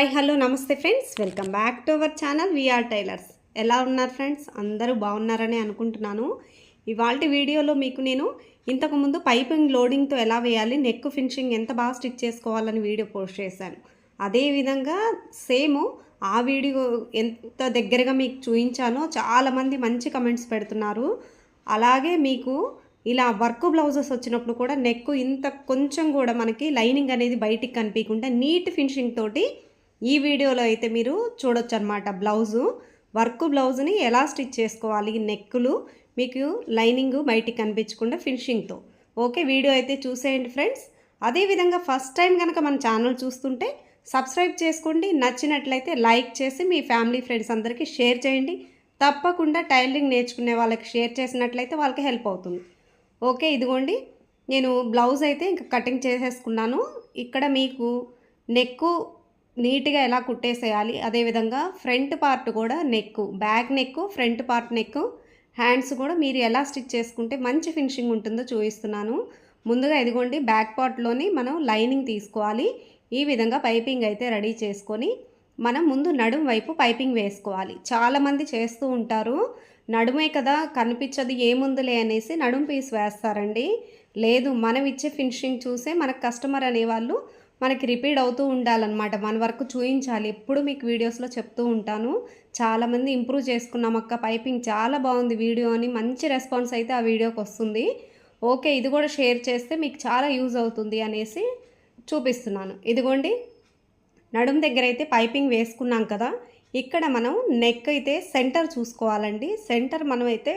Hi hello నమస్తే friends. Welcome back to our channel VR tailors. ఎలా ఉన్నారు friends? అందరూ బాగున్నారని అనుకుంటున్నాను. ఇవాళ వీడియోలో మీకు నేను ఇంతకుముందు పైపింగ్ లోడింగ్తో ఎలా వేయాలి నెక్ ఫినిషింగ్ ఎంత బాగా స్టిచ్ చేసుకోవాలని వీడియో పోస్ట్ చేశాను. అదేవిధంగా సేమ్ ఆ వీడియో ఎంత దగ్గరగా మీకు చూపించానో చాలామంది మంచి కమెంట్స్ పెడుతున్నారు. అలాగే మీకు ఇలా వర్క్ బ్లౌజెస్ వచ్చినప్పుడు కూడా నెక్ ఇంత కొంచెం కూడా మనకి లైనింగ్ అనేది బయటికి కనిపించకుండా నీట్ ఫినిషింగ్ తోటి ఈ వీడియోలో అయితే మీరు చూడొచ్చు అనమాట బ్లౌజు. వర్క్ బ్లౌజ్ని ఎలా స్టిచ్ చేసుకోవాలి? నెక్కులు మీకు లైనింగ్ బయటికి కనిపించకుండా ఫినిషింగ్తో. ఓకే వీడియో అయితే చూసేయండి ఫ్రెండ్స్. అదేవిధంగా ఫస్ట్ టైం కనుక మన ఛానల్ చూస్తుంటే సబ్స్క్రైబ్ చేసుకోండి. నచ్చినట్లయితే లైక్ చేసి మీ ఫ్యామిలీ ఫ్రెండ్స్ అందరికీ షేర్ చేయండి. తప్పకుండా టైలరింగ్ నేర్చుకునే వాళ్ళకి షేర్ చేసినట్లయితే వాళ్ళకి హెల్ప్ అవుతుంది. ఓకే ఇదిగోండి. నేను బ్లౌజ్ అయితే ఇంకా కటింగ్ చేసేసుకున్నాను. ఇక్కడ మీకు నెక్కు నీట్గా ఎలా కుట్టేసేయాలి? అదేవిధంగా ఫ్రంట్ పార్ట్ కూడా neck back neck front part neck hands కూడా మీరు ఎలా స్టిచ్ చేసుకుంటే మంచి ఫినిషింగ్ ఉంటుందో చూపిస్తున్నాను. ముందుగా ఇదిగోండి బ్యాక్ పార్ట్లోని మనం లైనింగ్ తీసుకోవాలి. ఈ విధంగా పైపింగ్ అయితే రెడీ చేసుకొని మనం ముందు నడుము వైపు పైపింగ్ వేసుకోవాలి. చాలామంది చేస్తూ ఉంటారు నడుమే కదా కనిపించదు ఏముందులే అనేసి నడుం పీస్ వేస్తారండి. లేదు మనం ఇచ్చే ఫినిషింగ్ చూసే మనకు కస్టమర్ అనేవాళ్ళు మనకి రిపీట్ అవుతూ ఉండాలన్నమాట. మన వరకు చూపించాలి ఎప్పుడు మీకు వీడియోస్లో చెప్తూ ఉంటాను. చాలామంది ఇంప్రూవ్ చేసుకున్నాం అక్క. పైపింగ్ చాలా బాగుంది వీడియో అని మంచి రెస్పాన్స్ అయితే ఆ వీడియోకి వస్తుంది. ఓకే ఇది కూడా షేర్ చేస్తే మీకు చాలా యూజ్ అవుతుంది అనేసి చూపిస్తున్నాను. ఇదిగోండి. నడుం దగ్గర అయితే పైపింగ్ వేసుకున్నాం కదా. ఇక్కడ మనం నెక్ అయితే సెంటర్ చూసుకోవాలండి. సెంటర్ మనం అయితే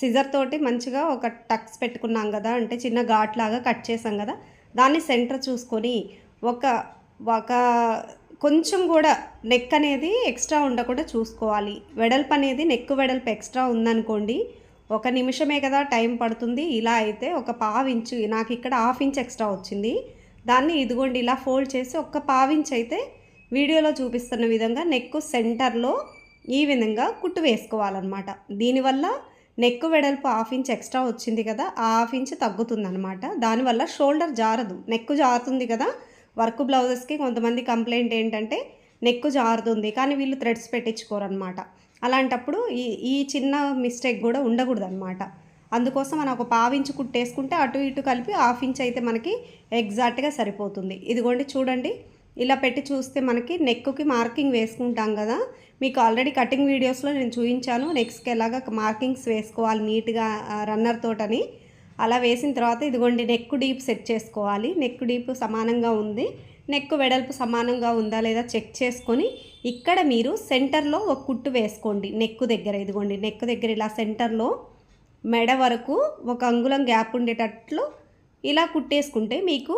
సిజర్ తోటి మంచిగా ఒక టక్స్ పెట్టుకున్నాం కదా. అంటే చిన్న ఘాట్ లాగా కట్ చేసాం కదా. దాన్ని సెంటర్ చూసుకొని ఒక ఒక కొంచెం కూడా నెక్ అనేది ఎక్స్ట్రా ఉండకుండా చూసుకోవాలి. వెడల్పు అనేది నెక్ వెడల్పు ఎక్స్ట్రా ఉందనుకోండి ఒక నిమిషమే కదా టైం పడుతుంది. ఇలా అయితే ఒక పావు ఇంచు నాకు ఇక్కడ హాఫ్ ఇంచ్ ఎక్స్ట్రా వచ్చింది. దాన్ని ఇదిగోండి ఇలా ఫోల్డ్ చేసి ఒక పావించ్ అయితే వీడియోలో చూపిస్తున్న విధంగా నెక్ సెంటర్లో ఈ విధంగా కుట్టు వేసుకోవాలన్నమాట. దీనివల్ల నెక్ వెడల్పు హాఫ్ ఇంచ్ ఎక్స్ట్రా వచ్చింది కదా ఆ హాఫ్ ఇంచ్ తగ్గుతుందన్నమాట. దానివల్ల షోల్డర్ జారదు. నెక్ జారుతుంది కదా వర్క్ బ్లౌజెస్కి కొంతమంది కంప్లైంట్ ఏంటంటే నెక్ జారుతుంది కానీ వీళ్ళు థ్రెడ్స్ పెట్టించుకోరనమాట అలాంటప్పుడు ఈ ఈ చిన్న మిస్టేక్ కూడా ఉండకూడదు అనమాట అందుకోసం మనం ఒక పావించి కుట్టేసుకుంటే అటు ఇటు కలిపి హాఫ్ ఇంచ్ అయితే మనకి ఎగ్జాక్ట్గా సరిపోతుంది. ఇదిగోండి చూడండి ఇలా పెట్టి చూస్తే మనకి నెక్కి మార్కింగ్ వేసుకుంటాం కదా మీకు ఆల్రెడీ కటింగ్ వీడియోస్లో నేను చూపించాను. నెక్స్ట్కి ఎలాగ మార్కింగ్స్ వేసుకోవాలి నీట్గా రన్నర్ తోటని. అలా వేసిన తర్వాత ఇదిగోండి నెక్ డీప్ సెట్ చేసుకోవాలి. నెక్ డీప్ సమానంగా ఉంది. నెక్ వెడల్పు సమానంగా ఉందా లేదా చెక్ చేసుకొని ఇక్కడ మీరు సెంటర్లో ఒక కుట్టు వేసుకోండి. నెక్ దగ్గర ఇదిగోండి నెక్ దగ్గర ఇలా సెంటర్లో మెడ వరకు ఒక అంగుళం గ్యాప్ ఉండేటట్లు ఇలా కుట్టేసుకుంటే మీకు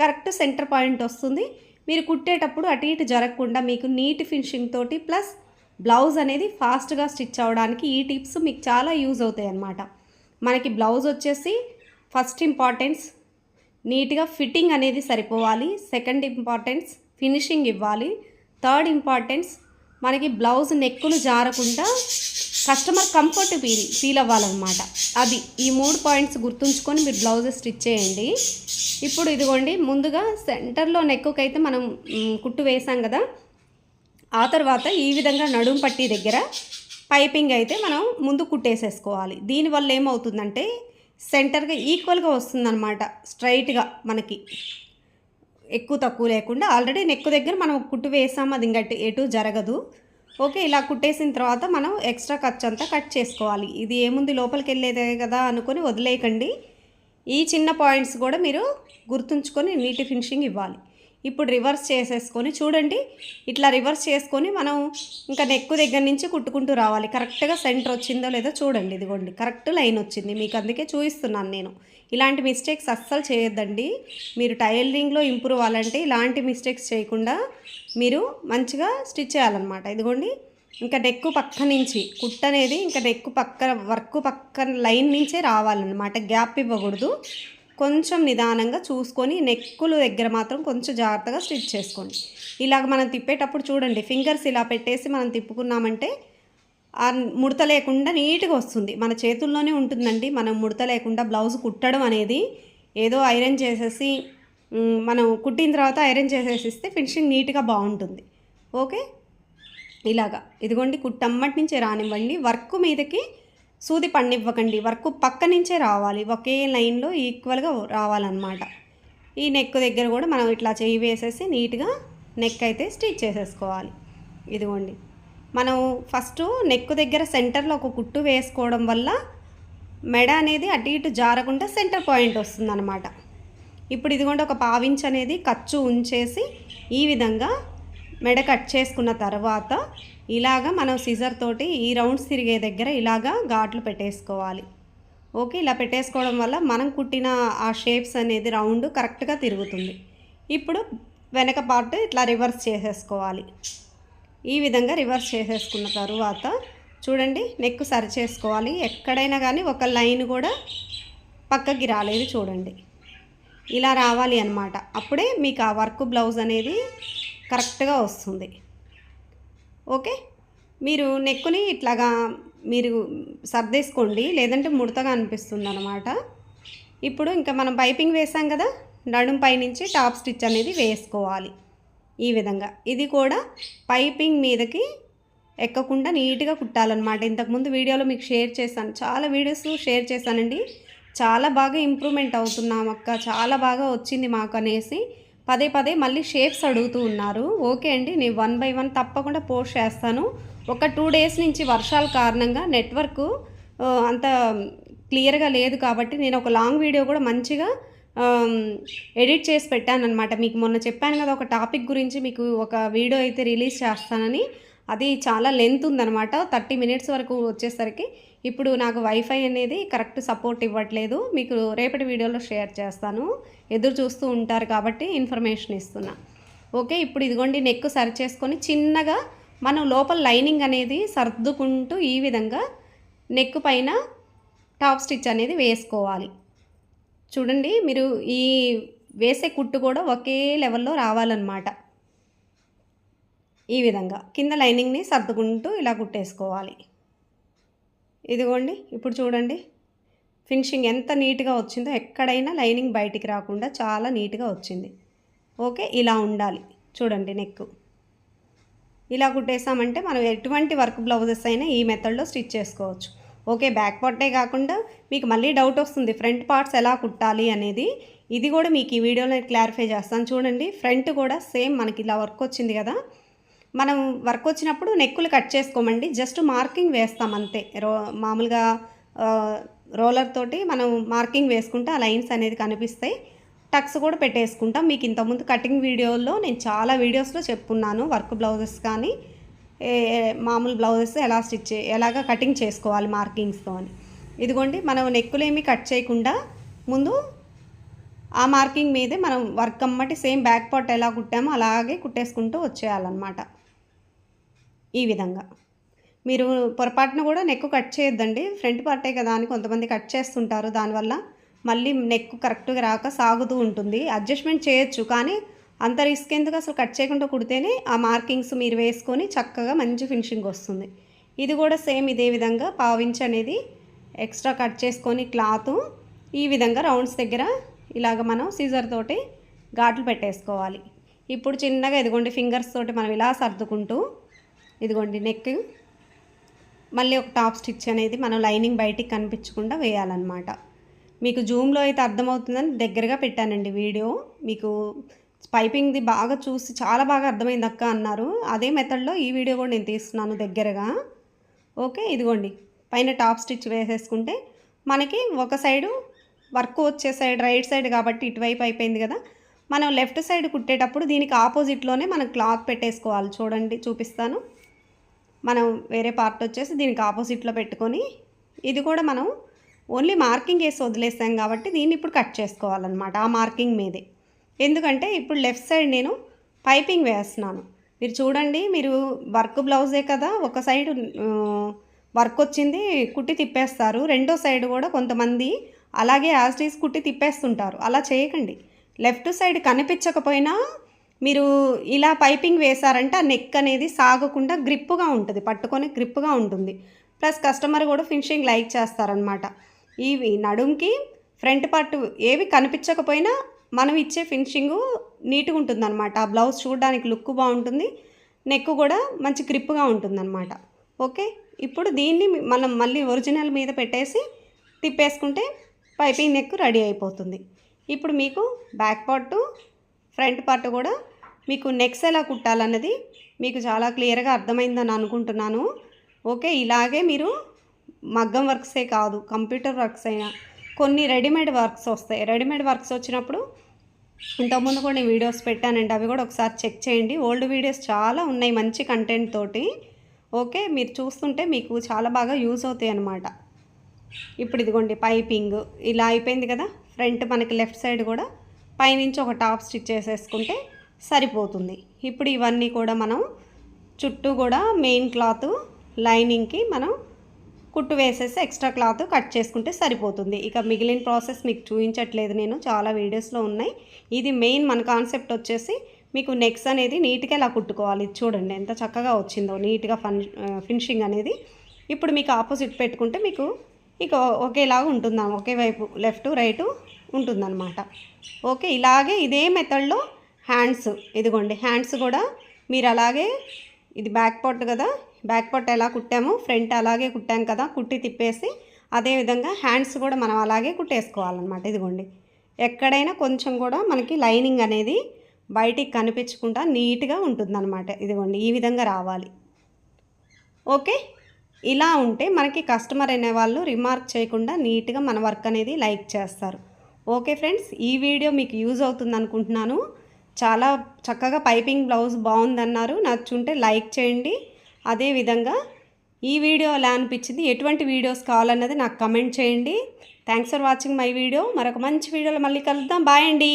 కరెక్ట్ సెంటర్ పాయింట్ వస్తుంది. మీరు కుట్టేటప్పుడు అటు ఇటు జరగకుండా మీకు నీట్ ఫినిషింగ్ తోటి ప్లస్ బ్లౌజ్ అనేది ఫాస్ట్గా స్టిచ్ అవ్వడానికి ఈ టిప్స్ మీకు చాలా యూజ్ అవుతాయి అన్నమాట. మనకి బ్లౌజ్ వచ్చేసి ఫస్ట్ ఇంపార్టెన్స్ నీట్గా ఫిట్టింగ్ అనేది సరిపోవాలి సెకండ్ ఇంపార్టెన్స్ ఫినిషింగ్ ఇవ్వాలి థర్డ్ ఇంపార్టెన్స్ మనకి బ్లౌజ్ నెక్కులు జారకుండా కస్టమర్ కంఫర్ట్ ఫీల్ ఫీల్ అవ్వాలన్నమాట. అది ఈ మూడు పాయింట్స్ గుర్తుంచుకొని మీరు బ్లౌజ్ స్టిచ్ చేయండి. ఇప్పుడు ఇదిగోండి ముందుగా సెంటర్లో నెక్కుకైతే మనం కుట్టు వేసాం కదా ఆ తర్వాత ఈ విధంగా నడుము పట్టి దగ్గర పైపింగ్ అయితే మనం ముందు కుట్టేసేసుకోవాలి. దీనివల్ల ఏమవుతుందంటే సెంటర్గా ఈక్వల్గా వస్తుందన్నమాట స్ట్రైట్గా మనకి. ఎక్కువ తక్కువ లేకుండా ఆల్రెడీ నెక్ దగ్గర మనం కుట్టు వేసాం అది ఇంకా ఎటు జరగదు. ఓకే ఇలా కుట్టేసిన తర్వాత మనం ఎక్స్ట్రా ఖర్చు అంతా కట్ చేసుకోవాలి. ఇది ఏముంది లోపలికి వెళ్ళేదే కదా అనుకొని వదిలేయకండి. ఈ చిన్న పాయింట్స్ కూడా మీరు గుర్తుంచుకొని నీట్ ఫినిషింగ్ ఇవ్వాలి. ఇప్పుడు రివర్స్ చేసేసుకొని చూడండి. ఇట్లా రివర్స్ చేసుకొని మనం ఇంకా నెక్ దగ్గర నుంచి కుట్టుకుంటూ రావాలి. కరెక్ట్గా సెంటర్ వచ్చిందో లేదో చూడండి ఇదిగోండి. కరెక్ట్ లైన్ వచ్చింది. మీకు అందుకే చూపిస్తున్నాను నేను. ఇలాంటి మిస్టేక్స్ అస్సలు చేయొద్దండి. మీరు టైలరింగ్లో ఇంప్రూవ్ అవ్వాలంటే ఇలాంటి మిస్టేక్స్ చేయకుండా మీరు మంచిగా స్టిచ్ చేయాలన్నమాట. ఇదిగోండి. ఇంకా నెక్కు పక్క నుంచి కుట్ అనేది ఇంకా నెక్కు పక్క వర్క్ పక్క లైన్ నుంచే రావాలన్నమాట. గ్యాప్ ఇవ్వకూడదు. కొంచెం నిదానంగా చూసుకొని నెక్కులు దగ్గర మాత్రం కొంచెం జాగ్రత్తగా స్టిచ్ చేసుకోండి. ఇలాగ మనం తిప్పేటప్పుడు చూడండి ఫింగర్స్ ఇలా పెట్టేసి మనం తిప్పుకున్నామంటే ఆ ముడత లేకుండా నీట్గా వస్తుంది. మన చేతుల్లోనే ఉంటుందండి. మనం ముడత లేకుండా బ్లౌజ్ కుట్టడం అనేది ఏదో ఐరన్ చేసేసి మనం కుట్టిన తర్వాత ఐరన్ చేసేసి ఇస్తే ఫినిషింగ్ నీట్గా బాగుంటుంది. ఓకే? ఇలాగా. ఇదిగోండి కుట్టమ్మటి నుంచే రానివ్వండి. వర్క్ మీదకి సూది పండివ్వకండి వర్క్ పక్క నుంచే రావాలి. ఒకే లైన్లో ఈక్వల్గా రావాలన్నమాట. ఈ నెక్ దగ్గర కూడా మనం ఇట్లా చేయి వేసేసి నీట్గా నెక్ అయితే స్టిచ్ చేసేసుకోవాలి. ఇదిగోండి. మనం ఫస్ట్ నెక్ దగ్గర సెంటర్లో ఒక కుట్టు వేసుకోవడం వల్ల మెడ అనేది అటు ఇటు జారకుండా సెంటర్ పాయింట్ వస్తుందన్నమాట. ఇప్పుడు ఇదిగోండి ఒక పావించ్ అనేది ఖర్చు ఉంచేసి ఈ విధంగా మెడ కట్ చేసుకున్న తర్వాత ఇలాగా మనం సిజర్ తోటి ఈ రౌండ్స్ తిరిగే దగ్గర ఇలాగా ఘాట్లు పెట్టేసుకోవాలి. ఓకే ఇలా పెట్టేసుకోవడం వల్ల మనం కుట్టిన ఆ షేప్స్ అనేది రౌండ్ కరెక్ట్గా తిరుగుతుంది. ఇప్పుడు వెనక పార్ట్ ఇట్లా రివర్స్ చేసేసుకోవాలి. ఈ విధంగా రివర్స్ చేసేసుకున్న తరువాత చూడండి నెక్ సరి చేసుకోవాలి ఎక్కడైనా కానీ ఒక లైన్ కూడా పక్కకి రాలేదు చూడండి. ఇలా రావాలి అన్నమాట. అప్పుడే మీకు ఆ వర్క్ బ్లౌజ్ అనేది కరెక్ట్గా వస్తుంది. ఓకే? మీరు నెక్కుని ఇట్లాగా మీరు సర్దేసుకోండి. లేదంటే ముడతగా అనిపిస్తుంది అనమాట ఇప్పుడు ఇంకా మనం పైపింగ్ వేసాం కదా? నడుం పైనుంచి టాప్ స్టిచ్ అనేది వేసుకోవాలి ఈ విధంగా. ఇది కూడా పైపింగ్ మీదకి ఎక్కకుండా నీట్గా కుట్టాలన్నమాట. ఇంతకుముందు వీడియోలో మీకు షేర్ చేశాను. చాలా వీడియోస్ షేర్ చేశానండి. చాలా బాగా ఇంప్రూవ్మెంట్ అవుతున్నాం అక్క. చాలా బాగా వచ్చింది మాకు అనేసి పదే పదే మళ్ళీ షేప్స్ అడుగుతూ ఉన్నారు. ఓకే అండి నేను వన్ బై వన్ తప్పకుండా పోస్ట్ చేస్తాను. ఒక టూ డేస్ నుంచి వర్షాల కారణంగా నెట్వర్క్ అంత క్లియర్గా లేదు కాబట్టి నేను ఒక లాంగ్ వీడియో కూడా మంచిగా ఎడిట్ చేసి పెట్టాను అనమాట మీకు మొన్న చెప్పాను కదా ఒక టాపిక్ గురించి మీకు ఒక వీడియో అయితే రిలీజ్ చేస్తానని. అది చాలా లెంత్ ఉందన్నమాట. థర్టీ మినిట్స్ వరకు వచ్చేసరికి ఇప్పుడు నాకు వైఫై అనేది కరెక్ట్ సపోర్ట్ ఇవ్వట్లేదు. మీకు రేపటి వీడియోలో షేర్ చేస్తాను. ఎదురు చూస్తూ ఉంటారు కాబట్టి ఇన్ఫర్మేషన్ ఇస్తున్నా. ఓకే ఇప్పుడు ఇదిగోండి నెక్ సరి చేసుకొని చిన్నగా మనం లోపల లైనింగ్ అనేది సర్దుకుంటూ ఈ విధంగా నెక్ పైన టాప్ స్టిచ్ అనేది వేసుకోవాలి. చూడండి మీరు ఈ వేసే కుట్టు కూడా ఒకే లెవెల్లో రావాలన్నమాట. ఈ విధంగా కింద లైనింగ్ని సర్దుకుంటూ ఇలా కుట్టేసుకోవాలి. ఇదిగోండి ఇప్పుడు చూడండి. ఫినిషింగ్ ఎంత నీట్గా వచ్చిందో ఎక్కడైనా లైనింగ్ బయటికి రాకుండా చాలా నీట్గా వచ్చింది. ఓకే ఇలా ఉండాలి. చూడండి నెక్. ఇలా కుట్టేసామంటే మనం ఎటువంటి వర్క్ బ్లౌజెస్ అయినా ఈ మెథడ్లో స్టిచ్ చేసుకోవచ్చు. ఓకే బ్యాక్ పార్టే కాకుండా మీకు మళ్ళీ డౌట్ వస్తుంది ఫ్రంట్ పార్ట్స్ ఎలా కుట్టాలి అనేది. ఇది కూడా మీకు ఈ వీడియోలో క్లారిఫై చేస్తాను. చూడండి ఫ్రంట్ కూడా సేమ్ మనకి ఇలా వర్క్ వచ్చింది కదా. మనం వర్క్ వచ్చినప్పుడు నెక్కులు కట్ చేసుకోమండి. జస్ట్ మార్కింగ్ వేస్తాం అంతే. రో మామూలుగా రోలర్ తోటి మనం మార్కింగ్ వేసుకుంటే ఆ లైన్స్ అనేది కనిపిస్తాయి. టక్స్ కూడా పెట్టేసుకుంటాం. మీకు ఇంతకుముందు కటింగ్ వీడియోలో నేను చాలా వీడియోస్లో చెప్పున్నాను. వర్క్ బ్లౌజెస్ కానీ ఏ- మామూలు బ్లౌజెస్ ఎలా స్టిచ్ ఎలాగ కటింగ్ చేసుకోవాలి మార్కింగ్స్తో అని. ఇదిగోండి మనం నెక్కులేమి కట్ చేయకుండా ముందు ఆ మార్కింగ్ మీదే మనం వర్క్ అమ్మటి సేమ్ బ్యాక్ పార్ట్ ఎలా కుట్టామో అలాగే కుట్టేసుకుంటూ వచ్చేయాలన్నమాట. ఈ విధంగా. మీరు పొరపాటున కూడా నెక్ కట్ చేయొద్దండి. ఫ్రంట్ పార్టే కదా అని కొంతమంది కట్ చేస్తుంటారు. దానివల్ల మళ్ళీ నెక్ కరెక్ట్గా రాక సాగుతూ ఉంటుంది. అడ్జస్ట్మెంట్ చేయొచ్చు కానీ అంత రిస్క్ ఎందుకు అసలు కట్ చేయకుండా కుడితేనే ఆ మార్కింగ్స్ మీరు వేసుకొని చక్కగా మంచి ఫినిషింగ్ వస్తుంది. ఇది కూడా సేమ్ ఇదే విధంగా పావించ్ అనేది ఎక్స్ట్రా కట్ చేసుకొని క్లాత్ ఈ విధంగా రౌండ్స్ దగ్గర ఇలాగ మనం సీజర్ తోటి ఘాట్లు పెట్టేసుకోవాలి. ఇప్పుడు చిన్నగా ఇదిగోండి ఫింగర్స్ తోటి మనం ఇలా సర్దుకుంటూ ఇదిగోండి నెక్. మళ్ళీ ఒక టాప్ స్టిచ్ అనేది మనం లైనింగ్ బయటికి కనిపించకుండా వేయాలన్నమాట. మీకు జూమ్లో అయితే అర్థమవుతుందని దగ్గరగా పెట్టానండి వీడియో. మీకు పైపింగ్ది బాగా చూసి చాలా బాగా అర్థమైంది అక్క అన్నారు. అదే మెథడ్లో ఈ వీడియో కూడా నేను తీస్తున్నాను దగ్గరగా. ఓకే ఇదిగోండి. పైన టాప్ స్టిచ్ వేసేసుకుంటే మనకి ఒక సైడు వర్క్ వచ్చే సైడ్ రైట్ సైడ్ కాబట్టి ఇటువైపు అయిపోయింది కదా. మనం లెఫ్ట్ సైడ్ కుట్టేటప్పుడు దీనికి ఆపోజిట్లోనే మనం క్లాత్ పెట్టేసుకోవాలి. చూడండి చూపిస్తాను. మనం వేరే పార్ట్ వచ్చేసి దీనికి ఆపోజిట్లో పెట్టుకొని ఇది కూడా మనం ఓన్లీ మార్కింగ్ వేసి వదిలేసాం కాబట్టి దీన్ని ఇప్పుడు కట్ చేసుకోవాలన్నమాట ఆ మార్కింగ్ మీదే. ఎందుకంటే ఇప్పుడు లెఫ్ట్ సైడ్ నేను పైపింగ్ వేస్తున్నాను. మీరు చూడండి మీరు వర్క్ బ్లౌజే కదా ఒక సైడ్ వర్క్ వచ్చింది కుట్టి తిప్పేస్తారు. రెండో సైడ్ కూడా కొంతమంది అలాగే యాజ్టీస్ కుట్టి తిప్పేస్తుంటారు. అలా చేయకండి. లెఫ్ట్ సైడ్ కనిపించకపోయినా మీరు ఇలా పైపింగ్ వేశారంటే ఆ నెక్ అనేది సాగకుండా గ్రిప్పుగా ఉంటుంది పట్టుకొని గ్రిప్పుగా ఉంటుంది. ప్లస్ కస్టమర్ కూడా ఫినిషింగ్ లైక్ చేస్తారనమాట ఇవి నడుంకి ఫ్రంట్ పార్ట్ ఏవి కనిపించకపోయినా మనం ఇచ్చే ఫినిషింగ్ నీట్గా ఉంటుందన్నమాట. ఆ బ్లౌజ్ చూడడానికి లుక్ బాగుంటుంది నెక్ కూడా మంచి గ్రిప్గా ఉంటుందన్నమాట. ఓకే? ఇప్పుడు దీన్ని మనం మళ్ళీ ఒరిజినల్ మీద పెట్టేసి తిప్పేసుకుంటే పైపింగ్ నెక్ రెడీ అయిపోతుంది. ఇప్పుడు మీకు బ్యాక్ పార్ట్ ఫ్రంట్ పార్ట్ కూడా మీకు నెక్స్ ఎలా కుట్టాలన్నది మీకు చాలా క్లియర్గా అర్థమైందని అనుకుంటున్నాను. ఓకే ఇలాగే మీరు మగ్గం వర్క్సే కాదు కంప్యూటర్ వర్క్స్ అయినా కొన్ని రెడీమేడ్ వర్క్స్ వస్తాయి. రెడీమేడ్ వర్క్స్ వచ్చినప్పుడు ఇంతకుముందు కూడా నేను వీడియోస్ పెట్టానండి అవి కూడా ఒకసారి చెక్ చేయండి. ఓల్డ్ వీడియోస్ చాలా ఉన్నాయి మంచి కంటెంట్ తోటి. ఓకే మీరు చూస్తుంటే మీకు చాలా బాగా యూజ్ అవుతాయి అన్నమాట. ఇప్పుడు ఇదిగోండి పైపింగ్ ఇలా అయిపోయింది కదా ఫ్రంట్ మనకి లెఫ్ట్ సైడ్ కూడా పైనుంచి ఒక టాప్ స్టిచ్ చేసేసుకుంటే సరిపోతుంది. ఇప్పుడు ఇవన్నీ కూడా మనం చుట్టూ కూడా మెయిన్ క్లాత్ లైనింగ్కి మనం కుట్టు వేసేసి ఎక్స్ట్రా క్లాత్ కట్ చేసుకుంటే సరిపోతుంది. ఇక మిగిలిన ప్రాసెస్ మీకు చూపించట్లేదు నేను చాలా వీడియోస్లో ఉన్నాయి. ఇది మెయిన్ మన కాన్సెప్ట్ వచ్చేసి మీకు నెక్స్ అనేది నీట్గా ఇలా కుట్టుకోవాలి. చూడండి ఎంత చక్కగా వచ్చిందో నీట్గా ఫన్ ఫినిషింగ్ అనేది. ఇప్పుడు మీకు ఆపోజిట్ పెట్టుకుంటే మీకు ఇక ఒకేలాగా ఉంటుందా? ఒకే వైపు లెఫ్ట్ రైటు ఉంటుందన్నమాట. ఓకే ఇలాగే ఇదే మెథడ్లో హ్యాండ్స్ ఇదిగోండి హ్యాండ్స్ కూడా మీరు అలాగే ఇది బ్యాక్ పార్ట్ కదా బ్యాక్ పార్ట్ ఎలా కుట్టామో ఫ్రంట్ అలాగే కుట్టాం కదా కుట్టి తిప్పేసి అదేవిధంగా హ్యాండ్స్ కూడా మనం అలాగే కుట్టేసుకోవాలన్నమాట. ఇదిగోండి ఎక్కడైనా కొంచెం కూడా మనకి లైనింగ్ అనేది బయటికి కనిపించకుండా నీట్గా ఉంటుందన్నమాట. ఇదిగోండి ఈ విధంగా రావాలి. ఓకే ఇలా ఉంటే మనకి కస్టమర్ అనేవాళ్ళు రిమార్క్ చేయకుండా నీట్గా మన వర్క్ అనేది లైక్ చేస్తారు. ఓకే ఫ్రెండ్స్ ఈ వీడియో మీకు యూజ్ అవుతుంది అనుకుంటున్నాను. చాలా చక్కగా పైపింగ్ బ్లౌజ్ బాగుందన్నారు. నచ్చుంటే లైక్ చేయండి. అదేవిధంగా ఈ వీడియో ఎలా అనిపించింది ఎటువంటి వీడియోస్ కావాలన్నది నాకు కమెంట్ చేయండి. Thanks for watching my video. మరొక మంచి వీడియోలో మళ్ళీ కలుద్దాం. బాయ్ అండి.